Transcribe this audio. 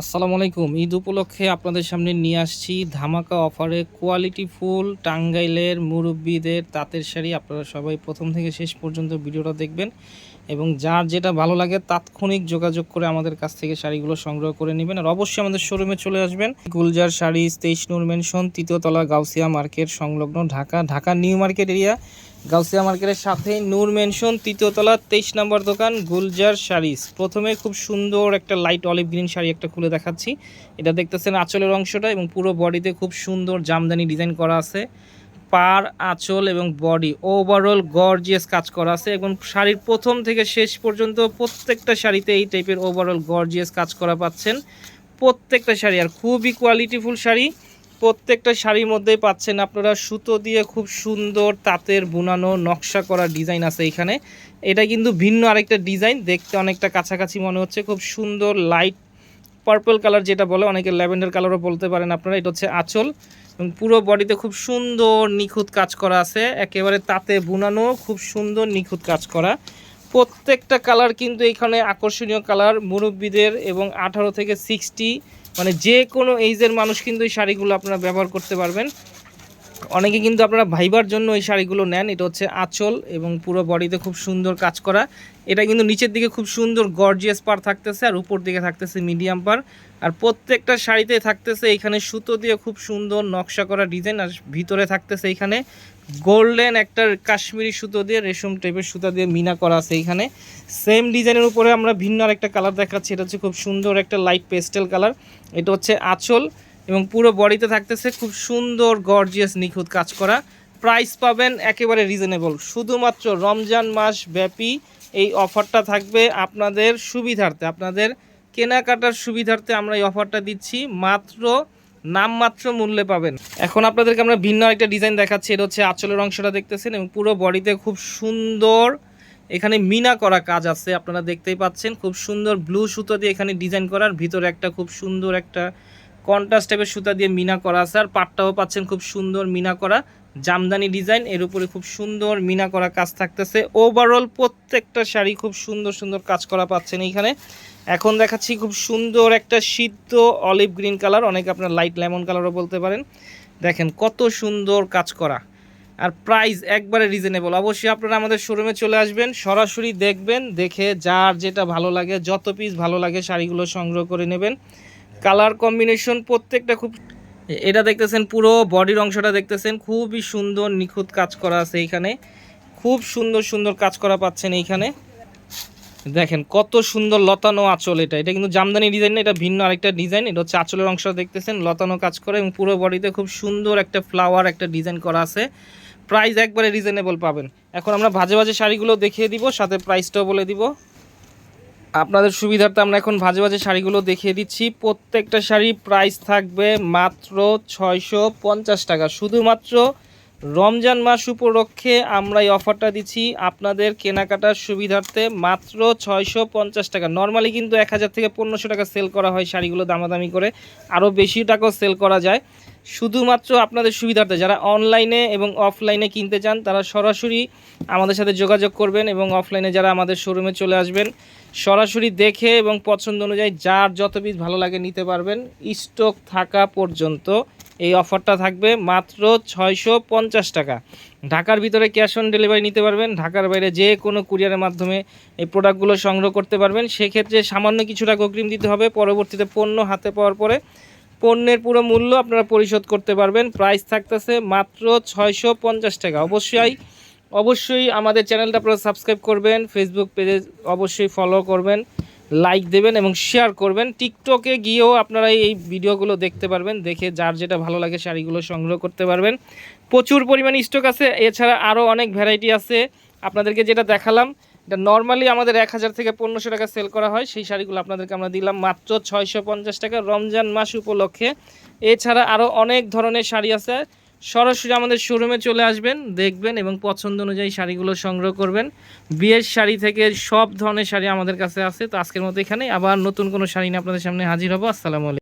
আসসালামু আলাইকুম। ঈদ উপলক্ষে আপনাদের সামনে নিয়ে আসছি ধামাকা অফারে কোয়ালিটি ফুল, টাঙ্গাইলের মুরব্বীদের তাঁতের শাড়ি। আপনারা সবাই প্রথম থেকে শেষ পর্যন্ত ভিডিওটা দেখবেন এবং যার যেটা ভালো লাগে তাৎক্ষণিক যোগাযোগ করে আমাদের কাছ থেকে শাড়িগুলো সংগ্রহ করে নেবেন আর অবশ্যই আমাদের শোরুমে চলে আসবেন। গুলজার শাড়ি, তেইশ নূর মেনশন, তৃতীয়তলা গাউসিয়া মার্কেট, সংলগ্ন Dhaka Dhaka new market area. Gausia মার্কেটের সাথে নূর মেনশন তৃতীয়তলা তেইশ নম্বর দোকান, গুলজার শাড়িস প্রথমে খুব সুন্দর একটা লাইট অলিভ গ্রিন শাড়ি একটা খুলে দেখাচ্ছি। এটা দেখতেছেন আঁচলের অংশটা এবং পুরো বডিতে খুব সুন্দর জামদানি ডিজাইন করা আছে। পার, আঁচল এবং বডি ওভারঅল গর্জিয়াস কাজ করা আছে এবং শাড়ির প্রথম থেকে শেষ পর্যন্ত প্রত্যেকটা শাড়িতে এই টাইপের ওভারঅল গর্জিয়াস কাজ করা পাচ্ছেন। প্রত্যেকটা শাড়ি আর খুবই কোয়ালিটিফুল শাড়ি। প্রত্যেকটা শাড়ির মধ্যেই পাচ্ছেন আপনারা সুতো দিয়ে খুব সুন্দর তাঁতের বুনানো নকশা করা ডিজাইন আছে এখানে। এটা কিন্তু ভিন্ন আরেকটা ডিজাইন, দেখতে অনেকটা কাছাকাছি মনে হচ্ছে। খুব সুন্দর লাইট পার্পল কালার যেটা বলে, অনেকে ল্যাভেন্ডার কালারও বলতে পারেন আপনারা, এটা হচ্ছে আঁচল। এবং পুরো বডিতে খুব সুন্দর নিখুঁত কাজ করা আছে, একেবারে তাতে বুনানো, খুব সুন্দর নিখুঁত কাজ করা। প্রত্যেকটা কালার কিন্তু এখানে আকর্ষণীয় কালার, মুরব্বীদের এবং আঠারো থেকে সিক্সটি মানে যে কোনো এইজের মানুষ কিন্তু এই শাড়িগুলো আপনারা ব্যবহার করতে পারবেন। অনেকে কিন্তু আপনারা ভাইবার জন্য এই শাড়িগুলো নেন। এটা হচ্ছে আঁচল এবং পুরো বডিতে খুব সুন্দর কাজ করা। এটা কিন্তু নিচের দিকে খুব সুন্দর গর্জিয়াস পার থাকতেছে আর উপর দিকে থাকতেছে মিডিয়াম পার আর প্রত্যেকটা শাড়িতে থাকতেছে এখানে সুতো দিয়ে খুব সুন্দর নকশা করা ডিজাইন আর ভিতরে থাকতেছে এখানে। গোল্ডেন একটা কাশ্মীরি সুতো দিয়ে, রেশম টাইপের সুতা দিয়ে মিনা করা আছে এখানে। সেম ডিজাইনের উপরে আমরা ভিন্ন আর একটা কালার দেখাচ্ছি, এটা হচ্ছে খুব সুন্দর একটা লাইট পেস্টেল কালার এটা হচ্ছে আঁচল এবং পুরো বডিতে থাকতেছে খুব সুন্দর গর্জিয়াস নিখুঁত কাজ করা। প্রাইস পাবেন একেবারে রিজনেবল শুধুমাত্র রমজান মাস ব্যাপী এই অফারটা থাকবে আপনাদের সুবিধার্থে। আপনাদের কেনাকাটার সুবিধার্থে আমরা এই অফারটা দিচ্ছি। মাত্র নামমাত্র মূল্যে পাবেন। এখন আপনাদেরকে আমরা ভিন্ন একটা ডিজাইন দেখাচ্ছি। এটা হচ্ছে আঁচলের অংশটা দেখতেছেন এবং পুরো বডিতে খুব সুন্দর এখানে মিনা করা কাজ আছে, আপনারা দেখতেই পাচ্ছেন। খুব সুন্দর ব্লু সুতো দিয়ে এখানে ডিজাইন করার, ভিতরে একটা খুব সুন্দর একটা কন্ট্রাস্ট টাইপের সুতা দিয়ে মিনা করা আছে। আর পাটটাও পাচ্ছেন খুব সুন্দর মিনা করা। জামদানি ডিজাইন, এর উপরে খুব সুন্দর মিনা করা কাজ থাকতেছে। ওভারঅল প্রত্যেকটা শাড়ি খুব সুন্দর সুন্দর কাজ করা পাচ্ছেন এইখানে। এখন দেখাচ্ছি খুব সুন্দর একটা সিদ্ধ অলিভ গ্রিন কালার, অনেক আপনার লাইট লেমন কালারও বলতে পারেন। দেখেন কত সুন্দর কাজ করা। আর প্রাইস একবারে রিজনেবল অবশ্যই আপনারা আমাদের শোরুমে চলে আসবেন, সরাসরি দেখবেন, দেখে যার যেটা ভালো লাগে, যত পিস ভালো লাগে শাড়িগুলো সংগ্রহ করে নেবেন। কালার কম্বিনেশন প্রত্যেকটা খুব এটা দেখতেছেন, পুরো বডির অংশটা দেখতেছেন, খুবই সুন্দর নিখুঁত কাজ করা আছে এইখানে। খুব সুন্দর সুন্দর কাজ করা পাচ্ছেন এইখানে। দেখেন, কত সুন্দর লতানো আঁচল এটা। এটা কিন্তু জামদানি ডিজাইন না, এটা ভিন্ন আরেকটা ডিজাইন। এটা হচ্ছে আঁচলের অংশ দেখতেছেন, লতানো কাজ করে এবং পুরো বডিতে খুব সুন্দর একটা ফ্লাওয়ার একটা ডিজাইন করা আছে। প্রাইস একবারে রিজনেবল পাবেন। এখন আমরা ভাজে ভাজে শাড়িগুলো দেখিয়ে দিব, সাথে প্রাইসটাও বলে দিব। আপনাদের সুবিধার্থে আমরা এখন ভাজে ভাজে শাড়িগুলো দেখিয়ে দিচ্ছি। প্রত্যেকটা শাড়ি প্রাইস থাকবে মাত্র ছয়শো পঞ্চাশ টাকা। শুধুমাত্র রমজান মাস উপলক্ষে আমরা এই অফারটা দিচ্ছি। আপনাদের কেনাকাটার সুবিধার্থে মাত্র ছয়শো পঞ্চাশ টাকা। নর্মালি কিন্তু এক হাজার থেকে পনেরোশো টাকা সেল করা হয় শাড়িগুলো দামাদামি করে। আরও বেশি টাকাও সেল করা যায়। শুধুমাত্র আপনাদের সুবিধার্থে, যারা অনলাইনে এবং অফলাইনে কিনতে চান, তারা সরাসরি আমাদের সাথে যোগাযোগ করবেন এবং অফলাইনে যারা আমাদের শোরুমে চলে আসবেন, সরাসরি দেখে এবং পছন্দ অনুযায়ী যার যত পিস ভালো লাগে নিতে পারবেন। স্টক থাকা পর্যন্ত এই অফারটা থাকবে মাত্র ছয়শো পঞ্চাশ টাকা। ঢাকার ভিতরে ক্যাশ অন ডেলিভারি নিতে পারবেন, ঢাকার বাইরে যে কোনো কুরিয়ারের মাধ্যমে এই প্রোডাক্টগুলো সংগ্রহ করতে পারবেন। সেক্ষেত্রে সামান্য কিছু টাকা অগ্রিম দিতে হবে, পরবর্তীতে পণ্য হাতে পাওয়ার পরে পণ্যের পুরো মূল্য আপনারা পরিশোধ করতে পারবেন। প্রাইস থাকতেছে মাত্র ছয়শো পঞ্চাশ টাকা। অবশ্যই অবশ্যই আমাদের চ্যানেলটা আপনারা সাবস্ক্রাইব করবেন ফেসবুক পেজে অবশ্যই ফলো করবেন লাইক দেবেন এবং শেয়ার করবেন। টিকটকে গিয়েও আপনারা এই ভিডিওগুলো দেখতে পারবেন, দেখে যার যেটা ভালো লাগে শাড়িগুলো সংগ্রহ করতে পারবেন। প্রচুর পরিমাণে স্টক আছে, এছাড়া আরও অনেক ভ্যারাইটি আছে। আপনাদেরকে যেটা দেখালাম এটা নর্মালি আমাদের এক হাজার থেকে পনেরোশো টাকা সেল করা হয়। সেই শাড়িগুলো আপনাদেরকে আমরা দিলাম মাত্র ছয়শো পঞ্চাশ টাকা রমজান মাস উপলক্ষে। এছাড়া আরও অনেক ধরনের শাড়ি আছে। সরাসরি আমাদের শোরুমে চলে আসবেন, দেখবেন এবং পছন্দ অনুযায়ী শাড়িগুলো সংগ্রহ করবেন। বিয়ের শাড়ি থেকে সব ধরনের শাড়ি আমাদের কাছে আছে। তো আজকের মতো এখানে আবার নতুন কোনো শাড়ি নিয়ে আপনাদের সামনে হাজির হব। আসসালামু আলাইকুম।